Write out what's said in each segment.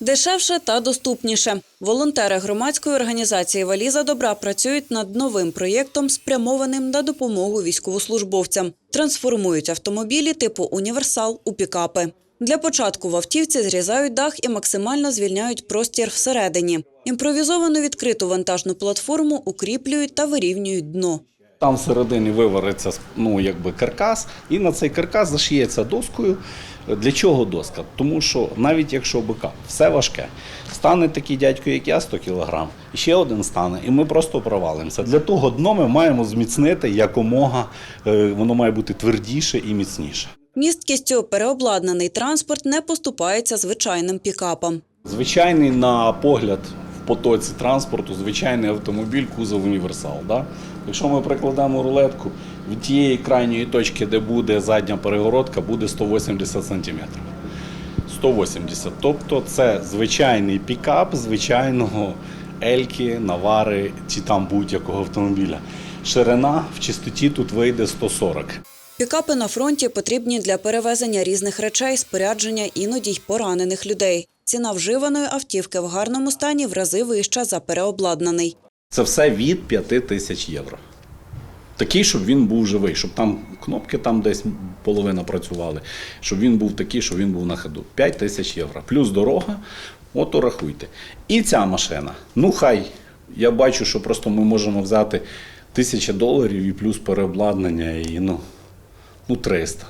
Дешевше та доступніше. Волонтери громадської організації Валіза добра працюють над новим проєктом, спрямованим на допомогу військовослужбовцям. Трансформують автомобілі типу універсал у пікапи. Для початку в автівці зрізають дах і максимально звільняють простір всередині. Імпровізовану відкриту вантажну платформу укріплюють та вирівнюють дно. Там всередині вивариться ну, якби каркас, і на цей каркас зашиється доскою. Для чого доска? Тому що навіть якщо бика все важке, стане такий дядько, як я, 100 кг, і ще один стане, і ми просто провалимося. Для того дно ми маємо зміцнити якомога, е, воно має бути твердіше і міцніше. Місткістю переобладнаний транспорт не поступається звичайним пікапам. Звичайний на погляд потоці транспорту, звичайний автомобіль, кузов універсал. Да? Якщо ми прикладемо рулетку, від тієї крайньої точки, де буде задня перегородка, буде 180 см. 180. Тобто це звичайний пікап звичайного Ельки, Навари чи там будь-якого автомобіля. Ширина в чистоті тут вийде 140. Пікапи на фронті потрібні для перевезення різних речей, спорядження, іноді й поранених людей. Ціна вживаної автівки в гарному стані в рази вища за переобладнаний. Це все від 5 тисяч євро. Такий, щоб він був живий, щоб там кнопки там десь половина працювали, щоб він був такий, щоб він був на ходу. 5 тисяч євро. Плюс дорога, от рахуйте. І ця машина. Ну хай я бачу, що просто ми можемо взяти тисяча доларів і плюс переобладнання і ну, ну 300.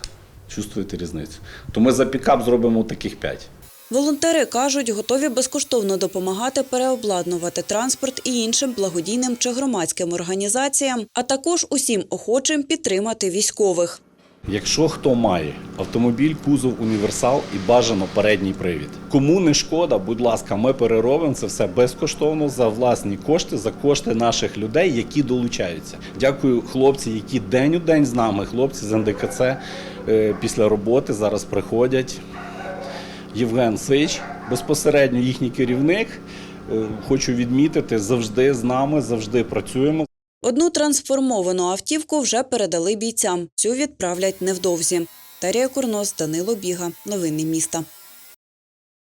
Чувствуєте різницю? То ми за пікап зробимо таких 5. Волонтери кажуть, готові безкоштовно допомагати переобладнувати транспорт і іншим благодійним чи громадським організаціям, а також усім охочим підтримати військових. Якщо хто має автомобіль, кузов, універсал і бажано передній привід. Кому не шкода, будь ласка, ми переробимо це все безкоштовно за власні кошти, за кошти наших людей, які долучаються. Дякую хлопці, які день у день з нами. Хлопці з НДКЦ е, після роботи зараз приходять. Євген Сич, безпосередньо їхній керівник. Е, Хочу відмітити, завжди з нами, завжди працюємо. Одну трансформовану автівку вже передали бійцям. Цю відправлять невдовзі. Дарія Курнос, Данило Біга. Новини міста.